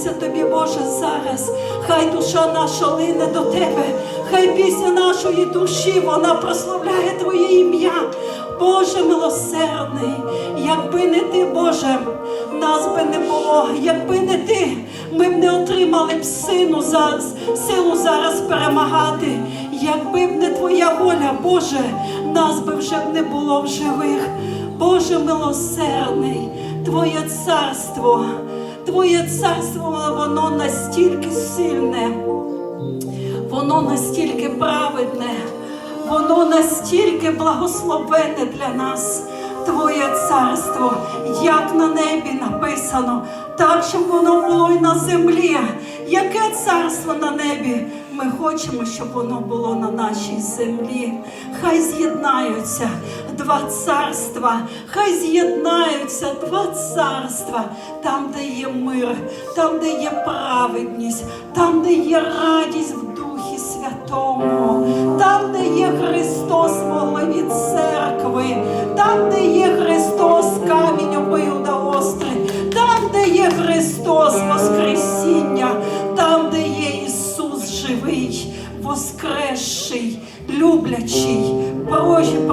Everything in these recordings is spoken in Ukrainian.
поклоняємося тобі, Боже, зараз. Хай душа наша лине до тебе, хай пісня нашої душі вона прославляє Твоє ім'я. Боже милосердний, якби не ти, Боже, нас би не було, якби не ти, ми б не отримали б сину за силу зараз перемагати. Якби б не твоя воля, Боже, нас би вже б не було в живих. Боже милосердний, Твоє царство, Твоє царство, воно настільки сильне, воно настільки праведне, воно настільки благословенне для нас. Твоє царство, як на небі написано, так, щоб воно було і на землі. Яке царство на небі? Ми хочемо, щоб воно було на нашій землі. Хай з'єднаються два царства, хай з'єднаються два царства, там, де є мир, там, де є праведність, там, де є радість в Духі Святому,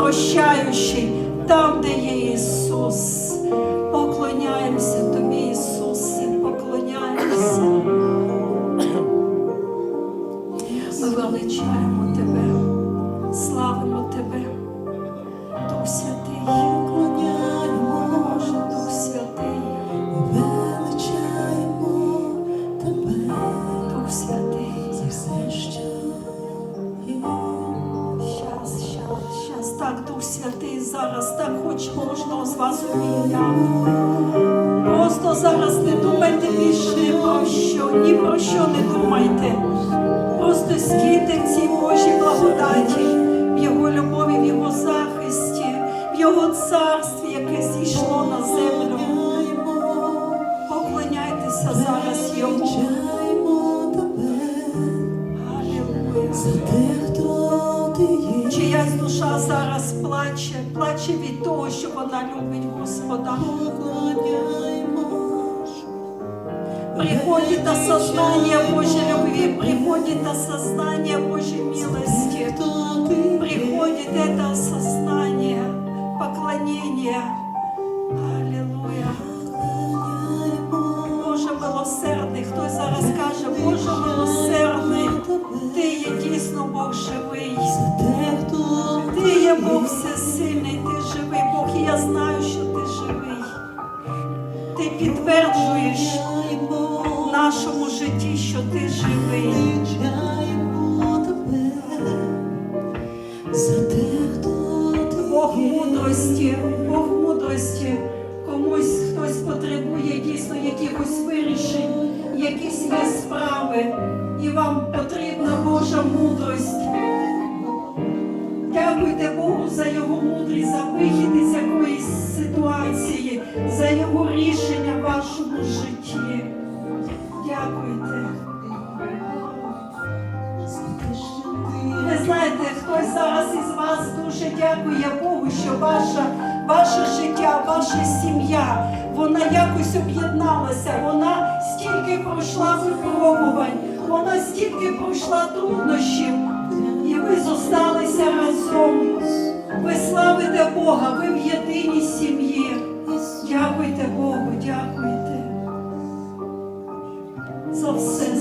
прощаючий, там, де є Ісус. Поклоняємося Тобі, Ісусе, поклоняємося. Ми величаємо Тебе, славимо Тебе, Дух плаче, плаче від того, що вона любить Господа. Приходит осознание Божьей любви, приходит осознание Божьей милости, приходит это осознание, поклонение. Підтверджуєш в нашому житті, що ти живий. Бог мудрості, Бог мудрості. Комусь хтось потребує дійсно якихось вирішень, якісь є справи, і вам потрібна Божа мудрість. Дякуйте Богу за його мудрість, за вихід із якоїсь ситуації, за його рішення вашому житті. Дякуйте. Ви знаєте, хтось зараз із вас дуже дякує Богу, що ваша, ваше життя, ваша сім'я, вона якось об'єдналася, вона стільки пройшла випробувань, вона стільки пройшла труднощів, і ви зосталися разом. Ви славите Бога, ви в єдиній сім'ї. Дякуйте Богу, дякуйте. За все,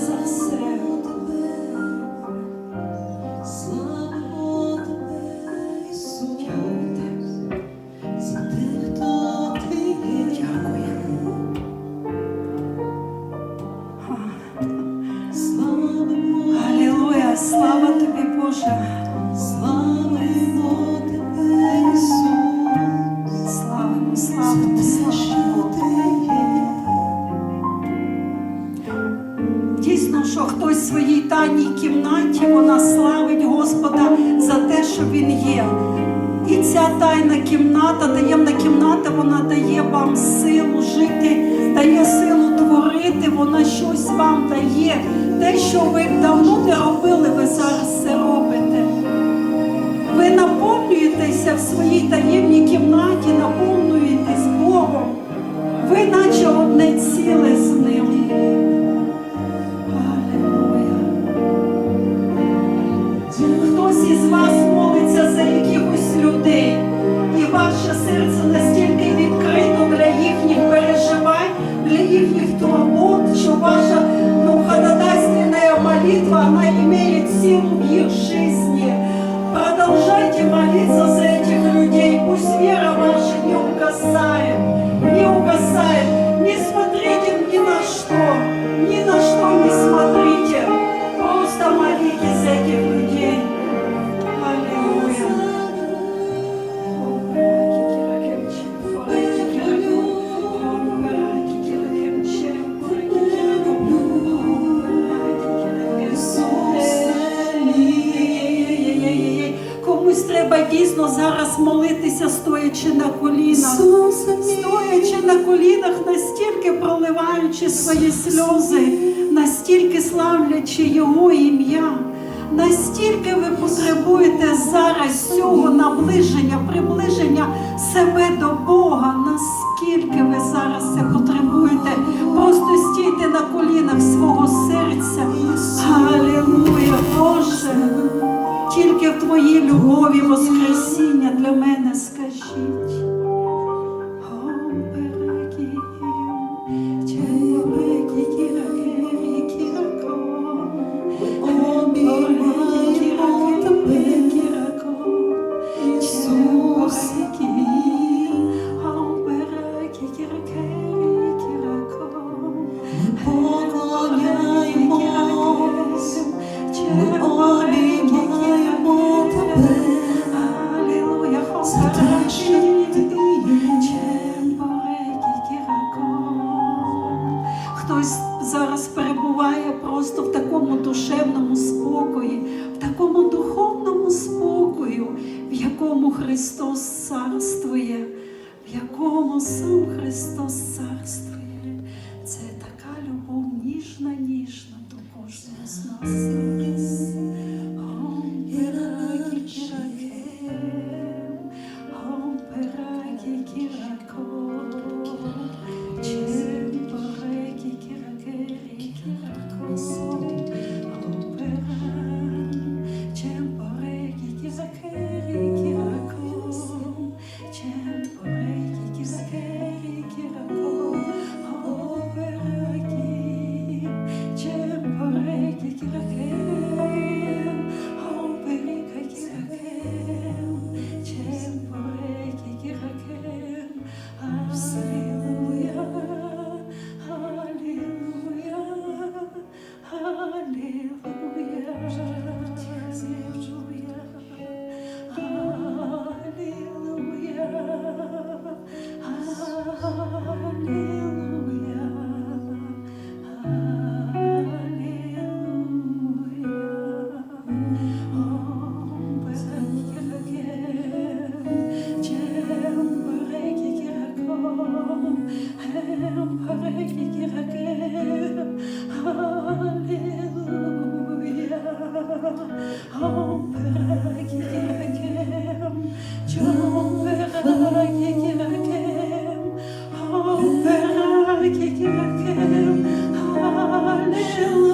славлячи Його ім'я. Настільки ви потребуєте зараз цього наближення, приближення себе до Бога, наскільки ви зараз це потребуєте, просто стійте на колінах свого серця. Алілуя, Боже, тільки в Твоїй любові, Воскресіння для мене скажіть. Христос царствує, в якому сам Христос царствує. Це така любов ніжна, ніжна до кожного з нас. Hallelujah.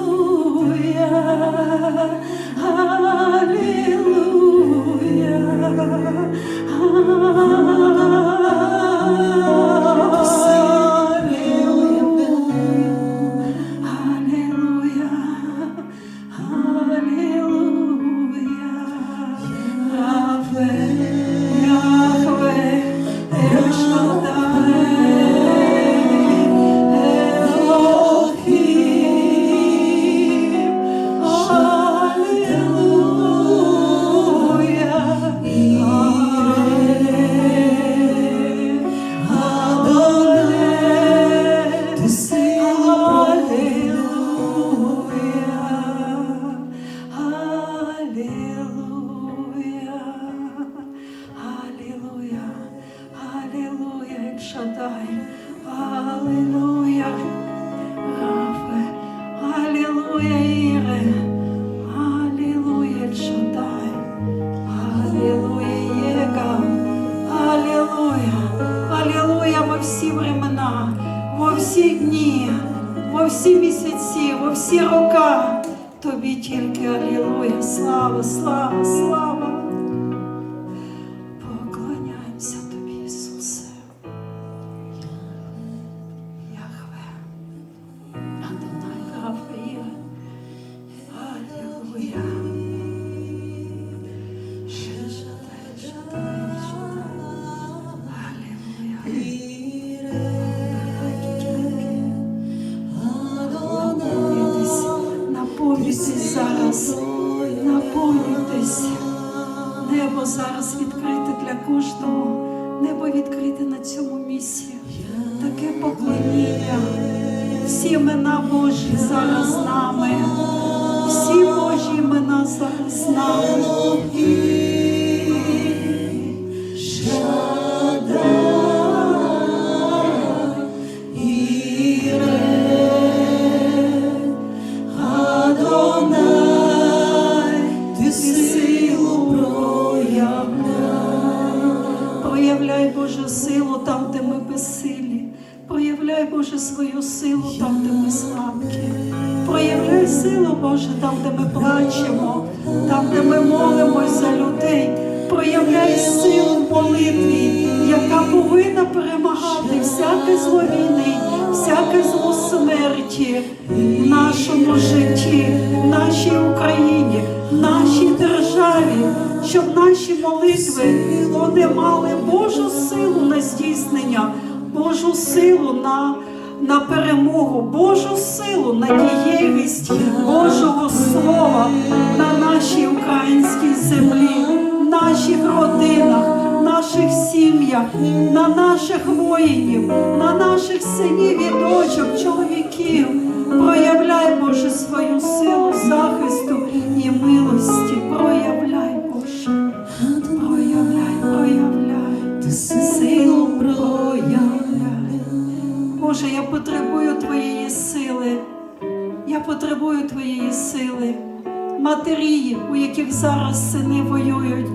всі рока. Тобі тільки алілуя, слава, слава, слава. Поклоніння. Всі імена Божі зараз з нами. Всі Божі імена зараз з нами. Молимось за людей. Проявляй силу молитві, яка повинна перемагати всяке зло війни, всяке зло смерті в нашому житті, в нашій Україні, в нашій державі, щоб наші молитви вони мали Божу силу на здійснення, Божу силу на, на перемогу, Божу силу на дієвість Божого Слова на нашій українській землі, в наших родинах, в наших сім'ях, на наших воїнів, на наших синів і дочок, чоловіків. Проявляй, Боже, свою силу Матері, у яких зараз сини воюють.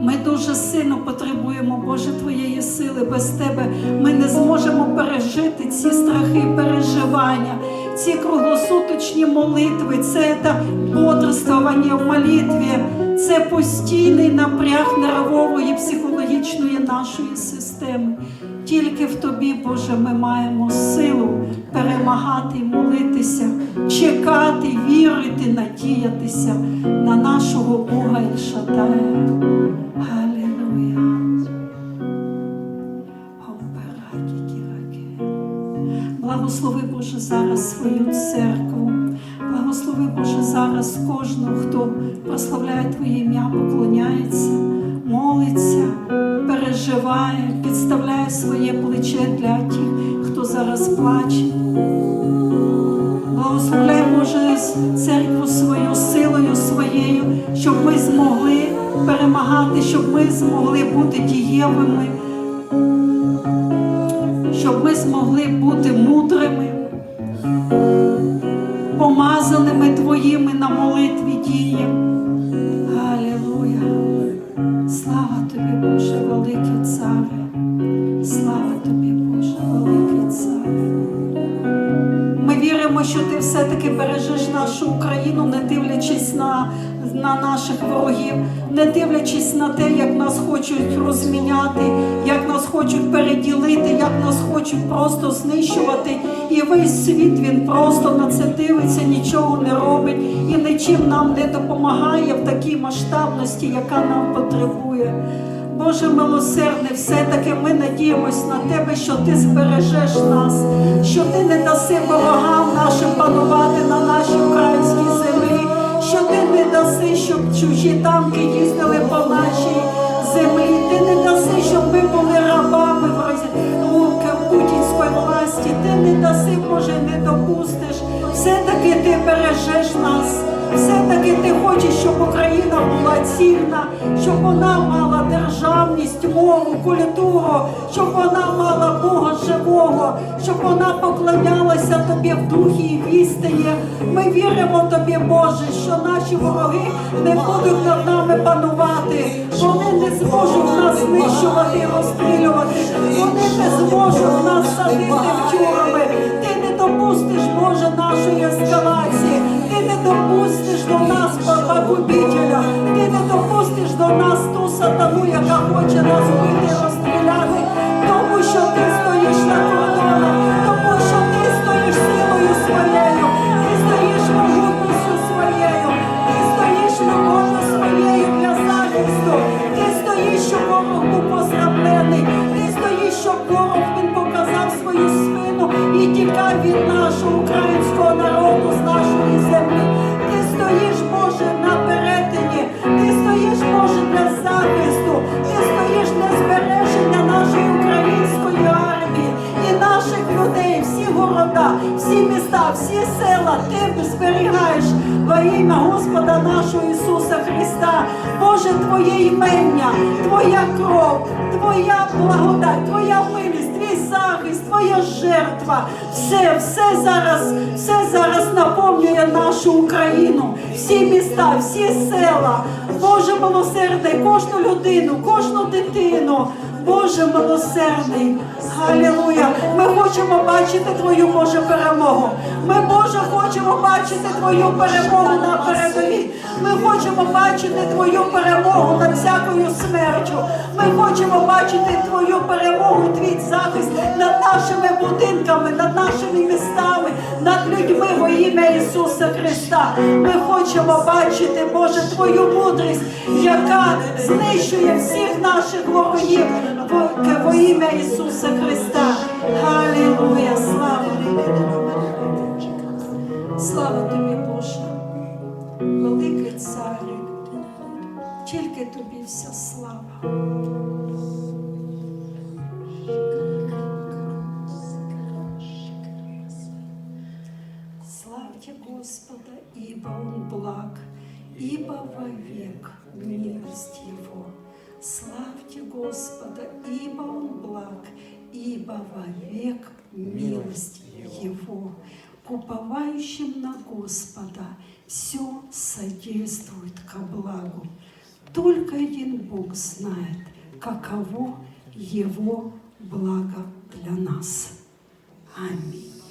Ми дуже сильно потребуємо, Боже, Твоєї сили. Без Тебе ми не зможемо пережити ці страхи, переживання, ці круглосуточні молитви, це та бодрствування в молитві, це постійний напряг нервової, психологічної нашої системи. Тільки в Тобі, Боже, ми маємо силу перемагати молитися, чекати, вірити, надіятися на нашого Бога Ільшатая. Халилуя. Гомперакі-кіракі. Благослови Боже зараз свою церкву. Благослови Боже зараз кожного, хто прославляє Твоє ім'я, поклоняється, переживає, підставляє своє плече для тих, хто зараз плаче. Благословляй, Боже, церкву свою силою своєю, щоб ми змогли перемагати, щоб ми змогли бути дієвими, щоб ми змогли бути мудрими, помазаними Твоїми на молитві що ти все-таки бережеш нашу Україну, не дивлячись на, на наших ворогів, не дивлячись на те, як нас хочуть розміняти, як нас хочуть переділити, як нас хочуть просто знищувати. І весь світ він просто на це дивиться, нічого не робить і нічим нам не допомагає в такій масштабності, яка нам потребує. Боже милосердний, все-таки ми надіємось на Тебе, що Ти збережеш нас, що Ти не даси ворогам нашим панувати на нашій українській землі, що Ти не даси, щоб чужі танки їздили по нашій землі. Ти не даси, щоб ми були рабами в руки путінської власті. Ти не даси, Боже, не допустиш. Все-таки ти бережеш нас. Все-таки ти хочеш, щоб Україна була цільна, щоб вона мала державність, мову, культуру, щоб вона мала Бога живого, щоб вона поклонялася тобі в духі і в істині. Ми віримо тобі, Боже, що наші вороги не будуть над нами панувати. Вони не зможуть нас знищувати і розстрілювати. Вони не зможуть нас садити в тюрми. Ти не допустиш, Боже, нашої ескалації. Не допустиш до нас погубителя. Ти не допустиш до нас ту сатану, яка хоче нас вбити, розстріляти. Тому що ти стоїш на кордоні, тому що ти стоїш силою своєю, всі села ти зберігаєш во ім'я Господа нашого Ісуса Христа. Боже, Твоє імення, Твоя кров, Твоя благодать, Твоя милість, Твій захист, Твоя жертва. Все, все зараз, все зараз наповнює нашу Україну, всі міста, всі села. Боже милосердний, кожну людину, кожну дитину. Боже милосердний, Халілуя! Ми хочемо бачити Твою Боже перемогу. Ми, Боже, хочемо бачити Твою перемогу на передовій. Ми хочемо бачити Твою перемогу над всякою смертю. Ми хочемо бачити Твою перемогу, Твій захист над нашими будинками, над нашими містами, над людьми во ім'я Ісуса Христа. Ми хочемо бачити, Боже, Твою мудрість, яка знищує всіх наших ворогів во, ім'я Ісуса Христа. Халілуя! Слава! Слава тобі, Боже! Великий царю, тільки тобі вся слава. Славьте Господа, ибо Он благ, ибо вовек милость Его. Славьте Господа, ибо Он благ, ибо вовек милость Его. Уповающим на Господа все содействует ко благу. Только один Бог знает, каково Его благо для нас. Аминь.